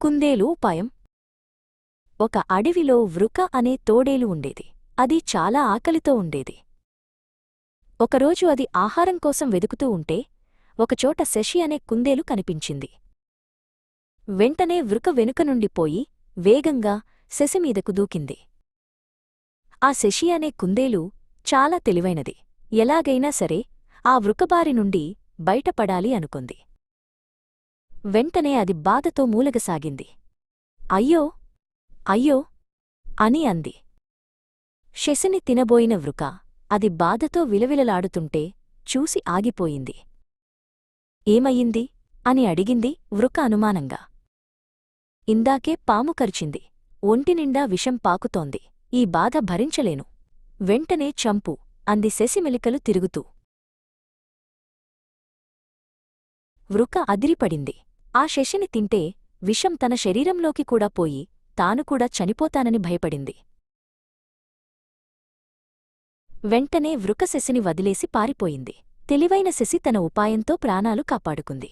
కుందేలు ఉపాయం. ఒక అడవిలో వృక అనే తోడేలు ఉండేది. అది చాలా ఆకలితో ఉండేది. ఒకరోజు అది ఆహారం కోసం వెదుకుతూ ఉంటే ఒకచోట శశి అనే కుందేలు కనిపించింది. వెంటనే వృక వెనుక నుండిపోయి వేగంగా శశిమీదకు దూకింది. ఆ శశి అనే కుందేలు చాలా తెలివైనది. ఎలాగైనా సరే ఆ వృకబారి నుండి బయటపడాలి అనుకుంది. వెంటనే అది బాధతో మూలగసాగింది. అయ్యో అయ్యో అని అంది. శశిని తినబోయిన వృక అది బాధతో విలవిలలాడుతుంటే చూసి ఆగిపోయింది. ఏమయ్యింది? అని అడిగింది వృక అనుమానంగా. ఇందాకే పాము కరిచింది. ఒంటినిండా విషం పాకుతోంది. ఈ బాధ భరించలేను. వెంటనే చంపు అంది శశిమెలికలు తిరుగుతూ. వృక అదిరిపడింది. ఆ శశిని తింటే విషం తన శరీరంలోకి కూడా పోయి తాను కూడా చనిపోతానని భయపడింది. వెంటనే వృక శశిని వదిలేసి పారిపోయింది. తెలివైన శశి తన ఉపాయంతో ప్రాణాలు కాపాడుకుంది.